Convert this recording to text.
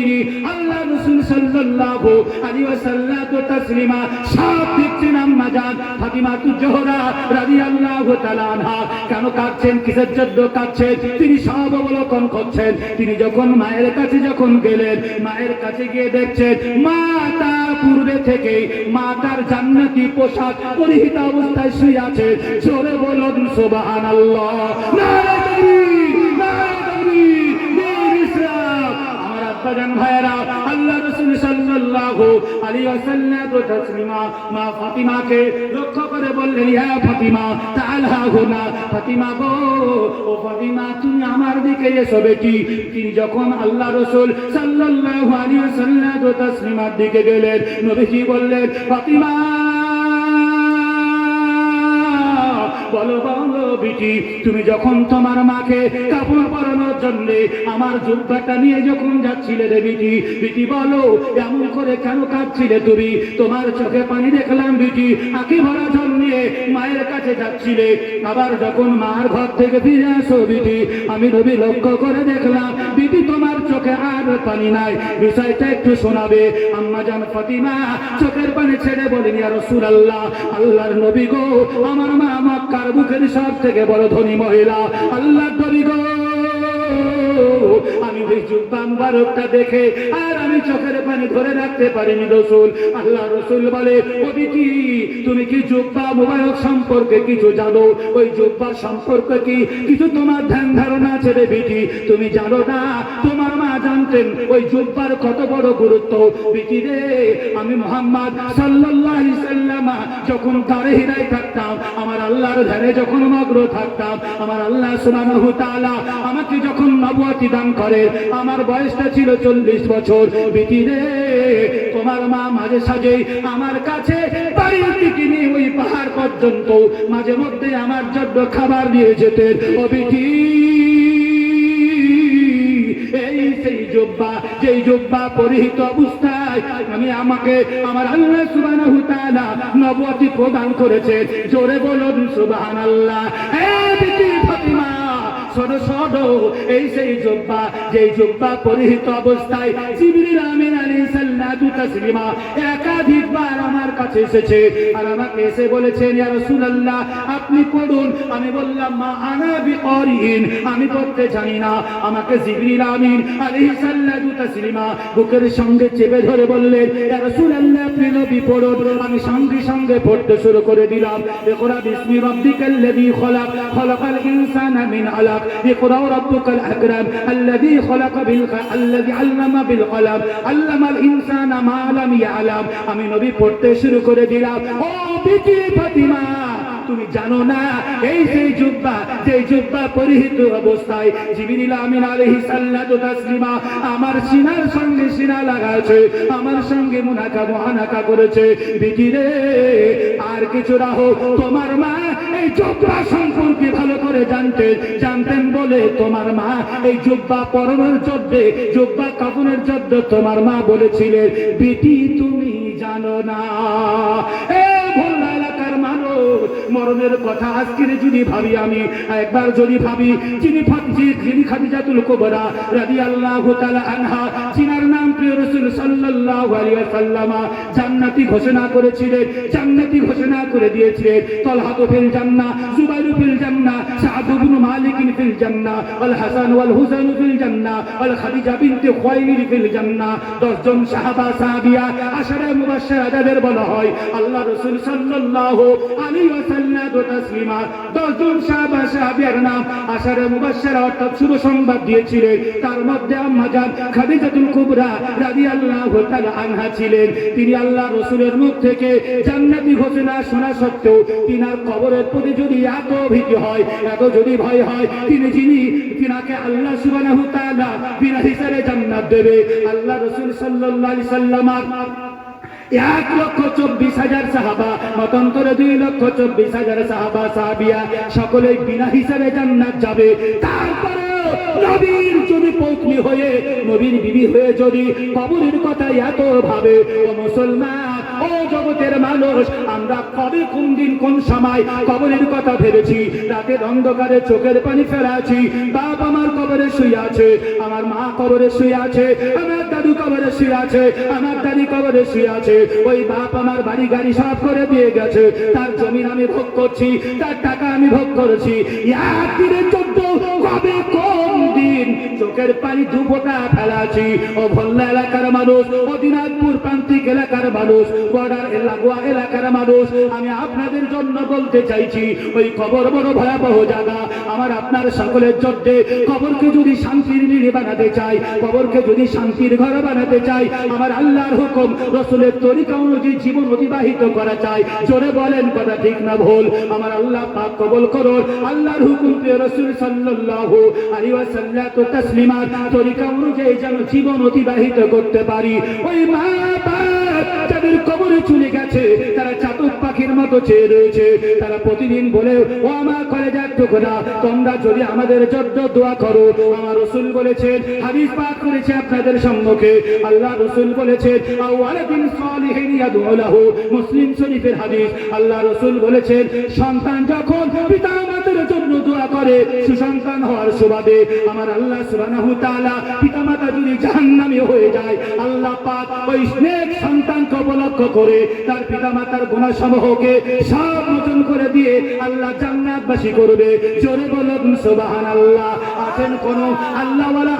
তিনি আল্লাহ রসুল সাল্লাল্লাহু আলাইহি ওয়াসাল্লাম তাসলিমা সব দেখছেন আম্মা জান ফাতিমা তু জোহরা রাদিয়াল্লাহু তাআলা আনহা। কেন কাঁদছেন? কিসের জন্য কাঁদছেন? তিনি সব অবলোকন করছেন। তিনি যখন মায়ের কাছে যখন গেলেন, মায়ের কাছে গিয়ে দেখছেন, মা তার পূর্বে থেকে মা তার জান্নাতি পোশাক পরিহিত অবস্থায় শুয়ে আছে। জোরে বলুন, সুবহানাল্লাহ। নারে আমার আব্বাজান ভাইয়েরা, আল্লাহ রাসূল সাল্লাল্লাহু আলাইহি ওয়াসাল্লাম তো তাসলিমা মা ফাতিমাকে লক্ষ্য করে বললেন, ইয়া ফাতিমা তাআলা হুনা, ফাতিমা গো, ও ফাতিমা, তুমি আমার দিকে এসো বেটি। তিনি যখন আল্লাহ রাসূল সাল্লাল্লাহু আলাইহি ওয়াসাল্লাম তো তাসলিমার দিকে গেলেন, নবীজি বললেন, ফাতিমা, বলো বলো বিটি তুমি যখন তোমার মাকে কাপড় পরানোর জন্য আমার জুব্বাটা নিয়ে যখন যাচ্ছিলে রে বিটি বিটি বলো, এমন করে কেন কাঁদছিলে তুমি? তোমার চোখে পানি দেখলাম বিটি, আঁকি ভরা জল নিয়ে মায়ের কাছে যাচ্ছিলে। আবার যখন মার ঘর থেকে ফিরে আসো বিটি, আমি রবি লক্ষ্য করে দেখলাম পানি নাই। বিষয়টা একটু শোনাবে। আম্মা জান ফাতিমা, চোখের পানি ছেড়ে ইয়া রাসূলুল্লাহ, আল্লাহর নবী গো, আমার মা মক্কার সব থেকে বড় ধনী মহিলা। আল্লাহর নবী গো, আমি ওই জুব্বা মুবারকটা দেখে আর আমি চোখের পানি ধরে রাখতে পারিনি রসুল। আল্লাহ রসুল বলে ও বিটি তুমি কি জুব্বা মুবারক সম্পর্কে কিছু জানো? ওই জুব্বা সম্পর্কে কি? কিছু তোমার ধ্যান ধারণা রে বিটি তুমি জানো না, তোমার জানতেন, ওই জুব্বার কত বড় গুরুত্ব। বিটি রে, আমি মোহাম্মদ সাল্লাল্লাহু সাল্লাম, যখন তারে হিরাই থাকতাম, আমার আল্লাহর ধ্যানে যখন মগ্ন থাকতাম, আমার আল্লাহ সুবহানাহু তাআলা আমাকে যখন নবুয়তি দান করে আমার বয়সটা ছিল চল্লিশ বছর। বিটি রে, তোমার মা মাঝে সাজে আমার কাছে দিকে নিয়ে ওই পাহাড় পর্যন্ত মাঝে মধ্যে আমার জন্য খাবার নিয়ে যেতেন। ও এই সেই জব্বা, যেই জব্বা পরিহিত অবস্থায় আমি আমাকে, আমার আল্লাহ সুবান তাআলা নবুয়তি প্রদান করেছে জোরে বলুন সুবাহ আল্লাহ শোনো শোনো এই সেই জব্বা, যেই জব্বা পরিহিত অবস্থায় জিবরিল আমিন আলাইহিস সালাতু তাসলিমা একাধিকবার আমার কাছে এসেছে। আর আমাকে এসে বলেছেন, ইয়া রাসূলুল্লাহ, আপনি পড়ুন। আমি বললাম, মা আনা বিকরিন, আমি পড়তে জানি না। আমাকে জিবরিল আমিন আলাইহিস সালাতু তাসলিমা বুকের সঙ্গে চেপে ধরে বললেন, ইয়া রাসূলুল্লাহ, আপনি নবী, পড়ুন। আমি সঙ্গে সঙ্গে পড়তে শুরু করে দিলাম। ইকরা বিসমি রাব্বিকাল্লাযী খলাক, খলাকাল ইনসানা মিন আলাক। اقرأ ربك الأكرم الذي خلق بالق... الذي علم بالقلم علم الإنسان ما لم يعلم আমি নবী পড়তে শুরু করে দিলাম ও বিটি ফাতিমা তুমি জানো না, এই সেই জুব্বা, যে জুব্বা পরিহিত অবস্থায় জিবিরিল আমিন আলাইহিস সাল্লাতু তাসলিমা আমার সিনার সঙ্গে সিনা লাগাছে আমার সঙ্গে মুনাকা মহানাকা করেছে। বিটি রে আর কিছু রাহো তোমার মা এই জুব্বা সম্পর্কে ভালো করে জানতেন জানতেন বলে তোমার মা এই জুব্বা পরনের জন্য জুব্বা কাপনের জন্য তোমার মা বলেছিলেন, বিটি, তুমি জানো না। মরণের কথা আজকের যদি ভাবি আমি, একবার যদি ভাবি, যিনি যিনি খাদিজাতুল কোবরা রাদি আল্লাহ আনহা চিনার নাম প্রিয় রসুল সাল্লাহ আলিয়া সাল্লামা জান্নাতি ঘোষণা করেছিলেন, জান্নাতি ঘোষণা করে দিয়েছিলেন তালহা ফিল জান্নাহ জুবাইর ফিল জান্নাহ সাদ ইবনে মালিক ফিল জান্নাহ ওয়াল হাসান ওয়াল হুসাইন ফিল জান্নাহ ওয়াল খাদিজা বিনতে খুয়াইলিদ ফিল জান্নাহ 10 জন সাহাবা, সাহাবিয়া, আশারা মুবাশশিরা যাদের বলা হয়, আল্লাহ রাসূল সাল্লাল্লাহু আলাইহি ওয়াসাল্লাম তাসলিমা। 10 জন সাহাবা, সাহাবিয়ার নাম আশারা মুবাশশিরা অর্থাৎ শুভ সংবাদ দিয়েছিলেন। তার মধ্যে আম্মা জান খাদিজাতুল কুবরা রাদিয়াল্লাহু তাআলা আনহা ছিলেন। তিনি আল্লাহ রাসূলের মুখ থেকে জান্নাতি ঘোষণা শোনা সত্ত্বেও তিনার কবরের প্রতি যদি এত ভীতি হয়, এত যদি ভয় হয়, তিনি যিনি, তিনাকে আল্লাহ সুবহানাহু তাআলা বিনা হিসাবে জান্নাত দেবে। আল্লাহ রাসূল সাল্লাল্লাহু আলাইহি সাল্লাম এক লক্ষ চব্বিশ হাজার সাহাবা, মতান্তরে দুই লক্ষ চব্বিশ হাজার সাহাবা, সাহাবিয়া সকলেই বিনা হিসাবে জান্নাত যাবে। তারপরে নবীর যদি পত্নী হয়ে, নবীর বিবি হয়ে যদি কবরের কথা এত ভাবে, ও মুসলমান জগতের মানুষ। আমরা কবে কোন দিন, কোন সময় কবরের কথা ভেবেছি? রাতের অন্ধকারে চোখের পানি ফেলাছি বাপ আমার কবরে শুয়ে আছে, আমার মা কবরে শুয়ে আছে, আমার দাদু কবরে শুয়ে আছে, আমার দাদি কবরে শুয়ে আছে। ওই বাপ আমার বাড়ি গাড়ি সব করে দিয়ে গেছে। তার জমিন আমি ভোগ করছি, তার টাকা আমি ভোগ করেছি। জন্য কবে কোন দিন চোখের পানি ফেলাছি ও এলাকার মানুষ, ও দিনাজপুর প্রান্তিক এলাকার মানুষ, বর্ডার এলাকার মানুষ, আমি আপনাদের জন্য বলতে চাইছি, ওই বড় ভয়াবহ জায়গা। আমার আপনার সকলের কবরকে যদি শান্তির বানাতে চাই কবরকে যদি শান্তির ঘর বানাতে চাই, আমার আল্লাহর হুকুম, রসুলের তরিকা অনুযায়ী জীবন অতিবাহিত করা চাই। জোরে বলেন, কথা ঠিক না ভুল? আমার আল্লাহ পাক কবল করুন। আল্লাহর হুকুম রসুল সাল্লাল্লাহু আলাইহি ওয়াসাল্লাম তো তাসলিমাত তরিকা অনুযায়ী যেন জীবন অতিবাহিত করতে পারি। ওই মা যাদের কবরে চলে গেছে, তারা চাতক পাখির মতো চেয়ে রয়েছে। তারা প্রতিদিন বলে, ও আমার কলেজার টুকরা, তোমরা যদি আমাদের জন্য দোয়া করো। আমার রসুল বলেছেন, হাদিস পাঠ করেছে আপনাদের সম্মুখে। আল্লাহ রসুল বলেছেন, আওয়ালাদিন সালিহিন ইয়াদউ মুসলিম শরীফের হাদিস। আল্লাহ রসুল বলেছেন, সন্তান যখন পিতা মাতার জন্য দোয়া করে সুসন্তান হওয়ার সুবাদে আমার আল্লাহ সুবহানাহু তাআলা পিতা মাতা যদি জাহান্নামী হয়ে যায়, আল্লাহ পাক ওই স্নেহ সন্তানকে উপলক্ষ করে তার পিতা মাতার গুনাহ সমূহকে সব মোচন করে দিয়ে আল্লাহ জান্নাতবাসী করবে। জোরে বলুন সুবহানাল্লাহ। আছেন কোন আল্লাহওয়ালা